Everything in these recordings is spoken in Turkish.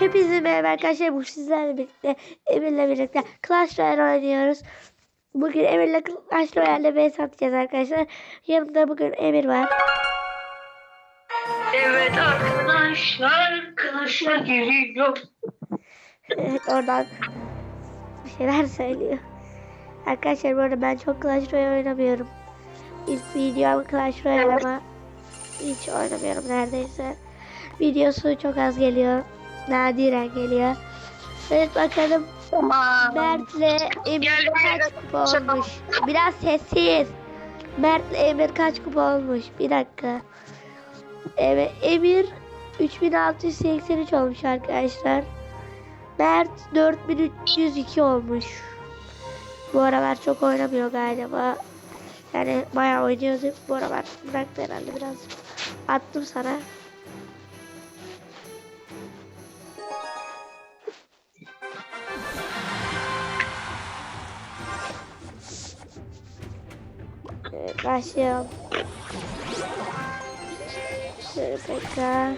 Hepinize merhaba arkadaşlar. Bu sizlerle birlikte Emir'le birlikte Clash Royale oynuyoruz. Bugün Emir'le Clash Royale'de vs atacağız arkadaşlar. Yanımda bugün Emir var. Evet arkadaşlar, geliyor. Evet oradan bir şeyler söylüyor. Arkadaşlar bu arada ben çok Clash Royale oynamıyorum. İlk videom Clash Royale ama hiç oynamıyorum neredeyse. Videosu çok az geliyor. Nadiren geliyor. Evet bakalım Tamam. Mert'le Emir kaç kupa olmuş? Biraz sessiz. Mert'le Emir kaç kupa olmuş? Bir dakika. Evet Emir 3683 olmuş arkadaşlar. Mert 4302 olmuş. Bu aralar çok oynamıyor galiba. Yani bayağı oynuyordu. Bu aralar bıraktı herhalde biraz. Attım sana. Başlayalım. Şöyle tekrar.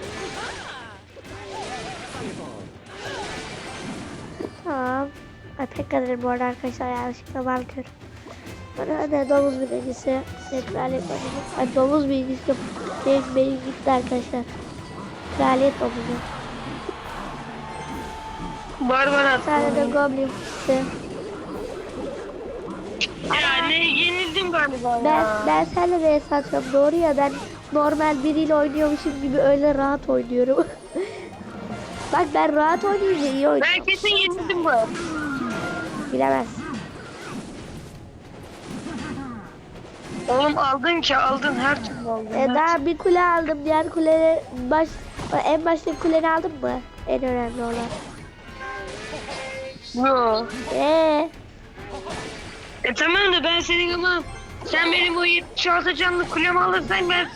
Tamam. Ay pek kadarım bu arada arkadaşlar yanlışlıkla kör. Bana ne domuz bilgisi kraliyet domuzu. Ay domuz bilgisi benim benim gitti arkadaşlar. Kraliyet domuzu. Barbara Bir tane de goblin bilgisi. Ya ne yenildim galiba Ben, ya. ben seninle de satıyorum doğru ya ben normal biriyle oynuyormuşum gibi öyle rahat oynuyorum. Bak ben rahat oynayınca iyi oynuyorum. Ben kesin yenildim bu. Bilemez. Oğlum aldın ki aldın her türlü aldın. E, daha bir kule aldım. Diğer kule baş en baştaki kuleni aldın mı? En önemli olan. Yo. Ee, E tamam da ben senin ama sen benim o 76 canlı kulemi alırsan ben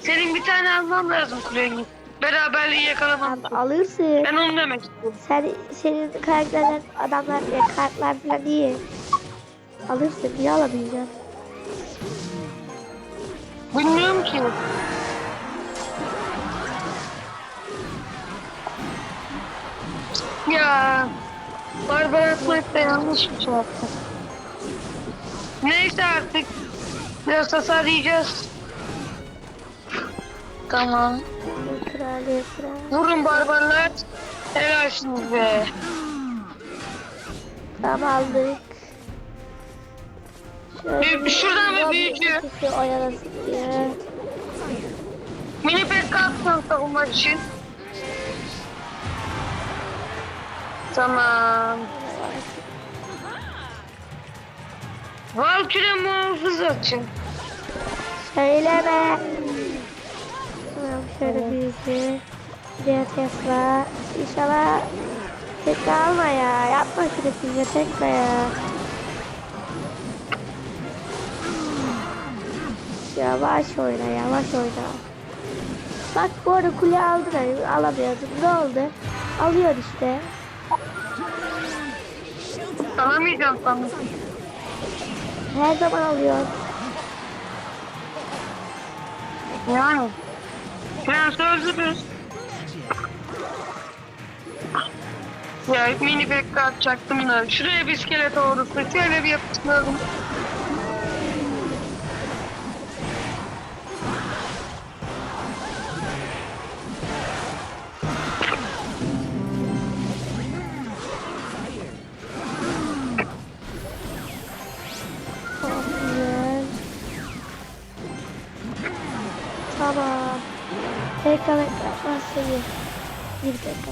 senin bir tane almam lazım kuleni. Beraberliği yakalamam. al- alırsın. Ben onu demek istiyorum. Sen senin karakterler adamlar ya kartlar falan iyi. Alırsın. Niye alamayacaksın? Bilmiyorum ki. Ya Barbara Smith de yanlış bir şey yaptı. Neyse artık. Biraz tasarlayacağız. Tamam. Kraliyet kral. Vurun barbarlar. Helalsiniz be. Tamam aldık. Bir- şuradan bir büyücü. Mini pet kalksın savunmak için. Tamam. Valkyrie muhafız açın. Söyleme. Tamam şöyle büyücü. Diğer Tesla. İnşallah tek alma ya. Yapma şunu size tekme ya. Yavaş oyna yavaş oyna. Bak bu arada kule aldın alamıyordun. Ne oldu? Alıyor işte. Alamayacağım sanırım. Her zaman alıyor. Yani. Prens öldürürüz. Ya mini pek atacaktım da. Şuraya bir iskelet ordusu. Şöyle bir yapıştıralım. Bekle. Nasıl iyi? Bir dakika.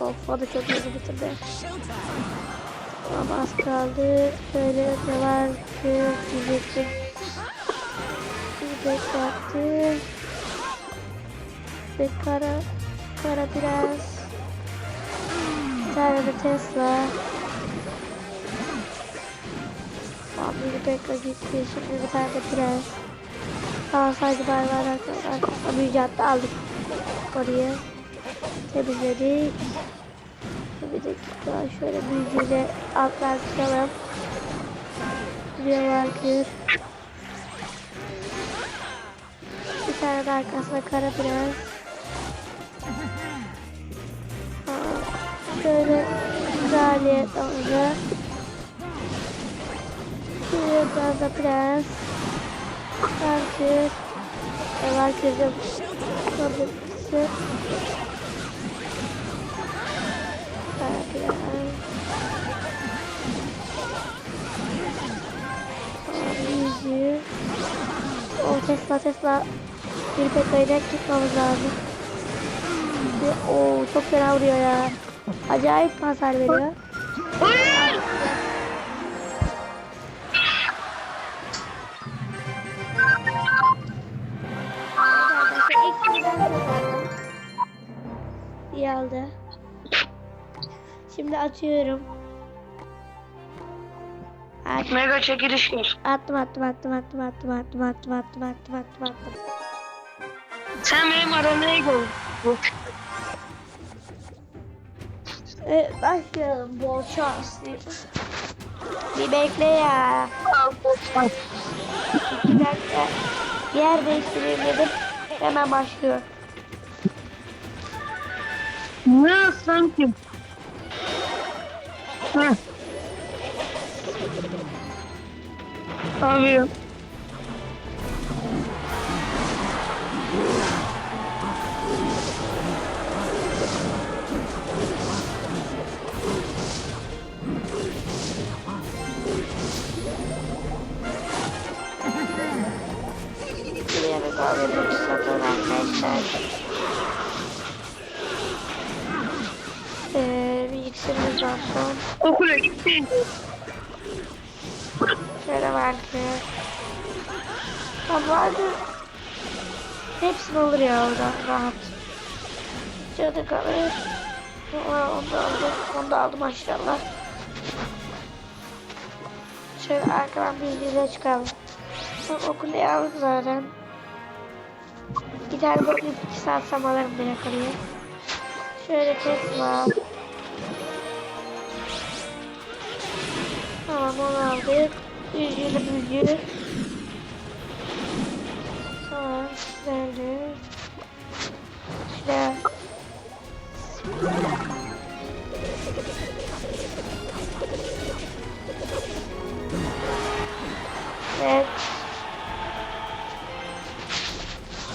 Of o da çok hızlı bitirdi. Tamam az kaldı. Şöyle ne var ki diyecektim. Bir dakika. Bir kara, kara biraz. Bir tane de Tesla. Bir dakika gitti. Şimdi bir tane de prens. Sadece bay bay arkadaşlar. Büyücü hatta aldık. Oraya. Temizledik. Bir dakika şöyle büyücüyle altlar çıkalım. Buraya var ki. tane de arkasına kara prens. Şöyle kraliyet alacak. Burada da prens. Herkes. Herkese kabukçu. O Tesla Tesla bir pek kayacak çıkmamız lazım. O çok fena vuruyor ya. Acayip hasar veriyor. Atıyorum. At, Mega çekiliş gör. attım attım attım attım attım attım attım attım attım attım attım. Sen benim aramaya gel. Evet başlayalım bol şans. Bir bekle ya. Bir dakika. Yer değiştireyim dedim. Hemen başlıyor. Ne aslan kim? Heh. Abi. Buraya da davet etmişler arkadaşlar. olsun. Okula gitsin. Şöyle belki. Tabi hadi. Hepsini olur ya oradan rahat. Cadı kalır. Onu da aldım. Onu da aldım maşallah. Şöyle arkadan bir bilgiyle çıkalım. Bak okulu aldım zaten. Gider bakayım iki saat samalarım bile kalıyor. Şöyle kesme. Onu aldık. Büyücüyle büyücü. Tamam. Güzeldi. Şöyle. Evet.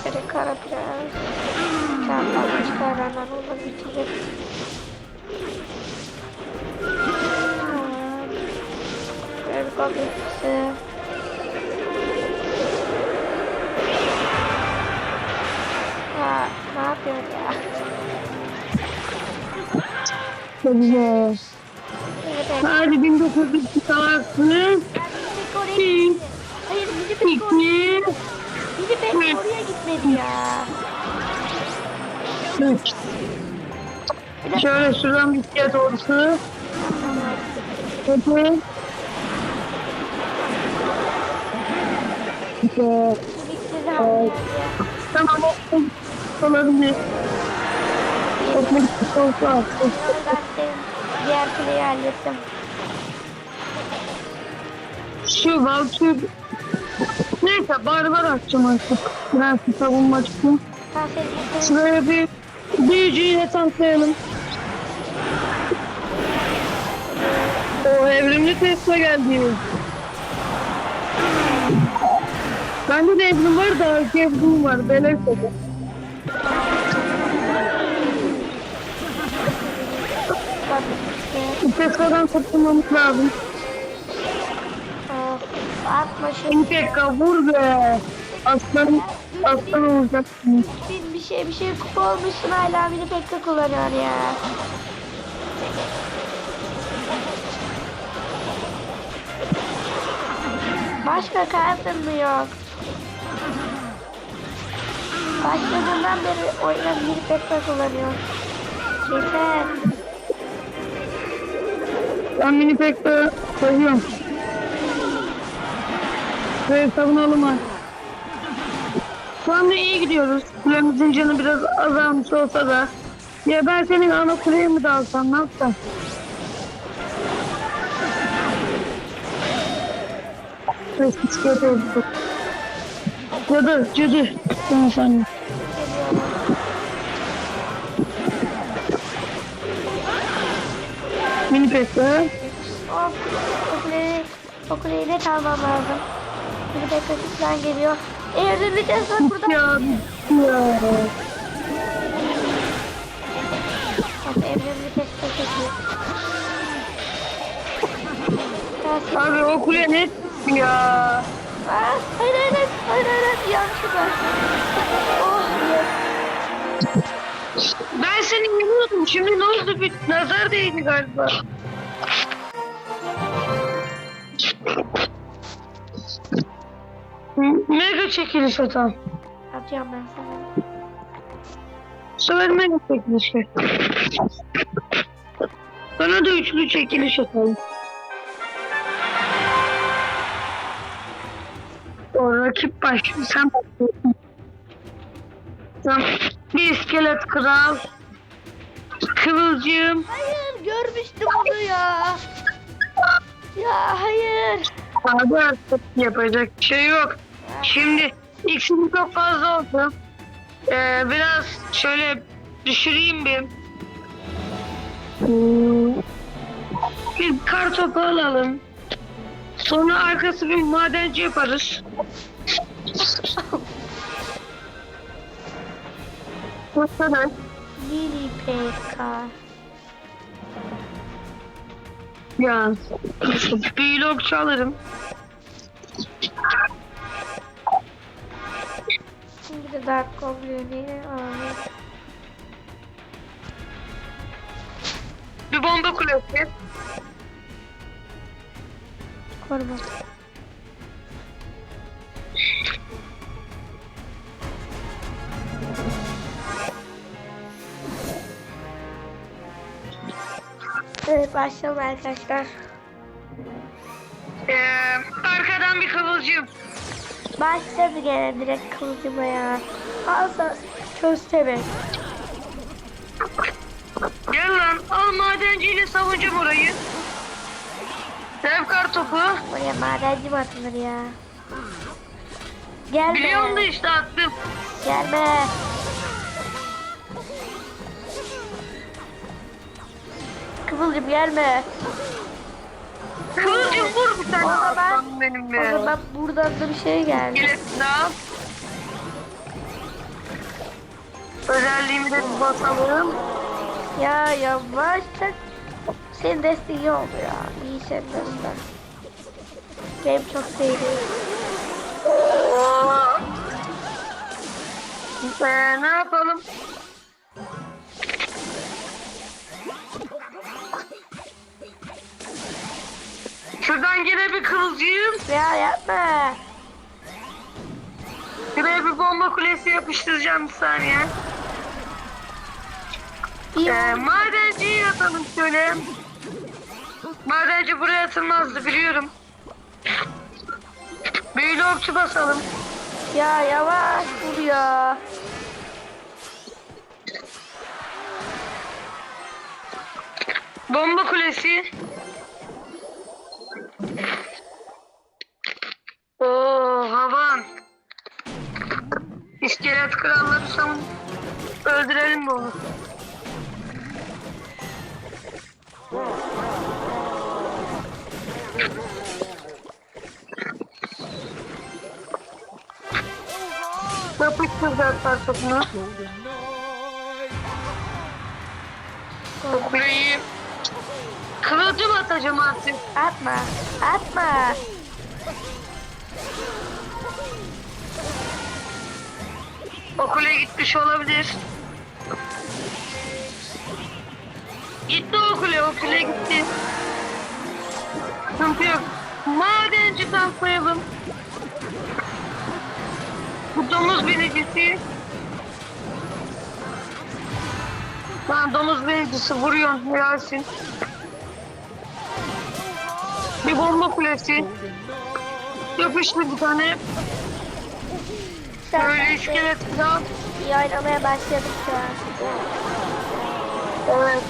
Şöyle kara prens. Tamam fazla çıkar hemen onu bitirir. babası. Ya ne yapıyor ya? Çok güzel. Hadi 1902 savaşını. Hayır bizi pek oraya Bizi pek oraya gitmedi ya. Evet. Şöyle şuradan bir kere doğrusu. Tamam. Evet. işte e, tamam olabilir. Ekmek olsa. Diğer kuleyi hallettim. Şu Valkür Neyse barbar açacağım artık. Prensi savunma için. Şuraya bir büyücüyü de tanklayalım. O evrimli tesla geldiğimiz. Bende de evrim var da iki evrim var. Beleş dedi. Tesla'dan kurtulmamız lazım. Atma şu. İmpeka vur be. Aslan, aslan olacaksın. Bir, bir şey bir şey kupa olmuşsun hala beni de kullanıyor ya. Başka kartın mı yok? Başladığından beri oyuna bir pek de kullanıyor. Yeter. Ben mini pek de koyuyorum. Ve savunalım ha. Şu anda iyi gidiyoruz. Kulemizin canı biraz azalmış olsa da. Ya ben senin ana kuleyi mi de alsam ne yapsam? Eski çikolata oldu. Cadı, cadı. Tamam. Geliyorum. Mini pekka. Of. O kuleyi, o kuleyi net almam lazım. Bir dakika falan geliyor. Evrileceğiz bak burada. Ya. Ya. Evrileceğiz çok kötü. Gelsin. Abi o kule net ya. Aa, hayır hayır hayır hayır hayır hayır yanlışlıkla. Oh yes. Ben seni yemiyordum. Şimdi ne oldu? Bir nazar değdi galiba. Mega çekiliş atalım. Atacağım ben sana. Sefer mega çekilişi. Bana da üçlü çekiliş atalım. Rakip baş. Sen başlıyorsun. Sen bir iskelet kral. Kıvılcım. Hayır görmüştüm onu ya. Ya hayır. Abi artık yapacak bir şey yok. Şimdi ikisini çok fazla oldu. Ee, biraz şöyle düşüreyim bir. Hmm. Bir kar topu alalım. Sonra arkası bir madenci yaparız. Mini PK. Ya. Bir log çalarım. Şimdi de Dark Goblin'i alalım. Bir bomba kulesi. Koruma. Evet başlayalım arkadaşlar. Ee, arkadan bir kıvılcım. Başladı gene direkt kılıcıma ya. Alsa köstebek. Gel lan al madenciyle savunacağım orayı. Dev kar topu. Oraya madenci mi atılır ya? Gelme. Biliyorum da işte attım. Gelme. Kıvılcım gelme. Kıvılcım vur bir tane zaman- aslanım benim be. zaman buradan da bir şey geldi. Gelesini al. Özelliğimi de bir basalım. Ya yavaş sen. Senin desteğin iyi oldu ya. İyi senin desteğin. Benim çok sevdiğim. Ee, ne yapalım? Şuradan gene bir kıvılcım. Ya yapma. Şuraya bir bomba kulesi yapıştıracağım bir saniye. İyi Ee, oldu. madenciyi atalım şöyle. Madenci buraya atılmazdı biliyorum. Büyülü okçu basalım. Ya yavaş vur ya. Bomba kulesi. Oo havan. İskelet kralları savun. Öldürelim mi onu? Yapıştır zaten topunu. Kuleyi kılıcım atacağım artık. Atma. Atma. O kule gitmiş olabilir. Gitti o kule, o kule gitti. Sıkıntı yok. Madenci tanklayalım. Bu domuz binicisi. Lan domuz binicisi vuruyorsun Yasin. Bir bomba kulesi. Yapıştı bir tane. Böyle iskelet iyi oynamaya başladık şu an. Evet.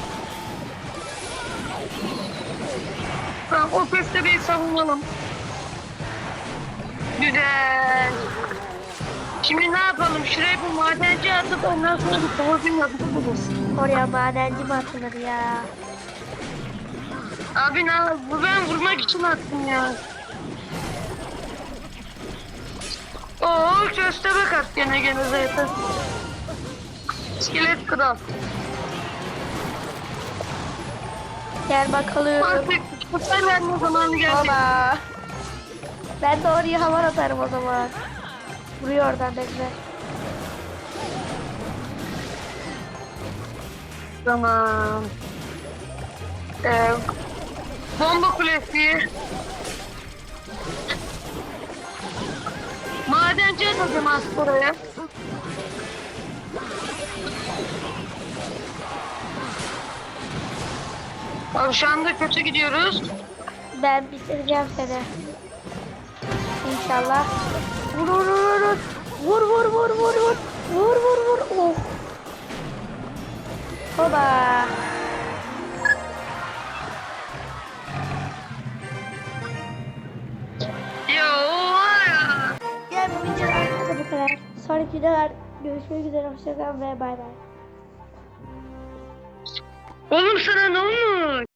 Tamam o köstebeği savunalım. Güzel. Şimdi ne yapalım? Şuraya bir madenci atıp ondan sonra bir kovulcun yapıp buluruz. Oraya madenci mi atılır ya? Abi ne bu ben vurmak için attım ya. Oo köstebek at gene gene zaten. İskelet kral. Gel bakalım. Artık kutsal verme zamanı geldi. Baba. Ben de oraya havan atarım o zaman. Vuruyor oradan bekle. Tamam. Ee, bomba kulesi. Madenci atacağım aslında oraya. Abi şu anda kötü gidiyoruz. Ben bitireceğim seni. İnşallah. Vur vur vur vur. Vur vur vur vur vur. Vur vur vur. Of. Hoba. Sonraki videolar görüşmek üzere. Hoşçakalın ve bay bay. Oğlum sana ne olmuş?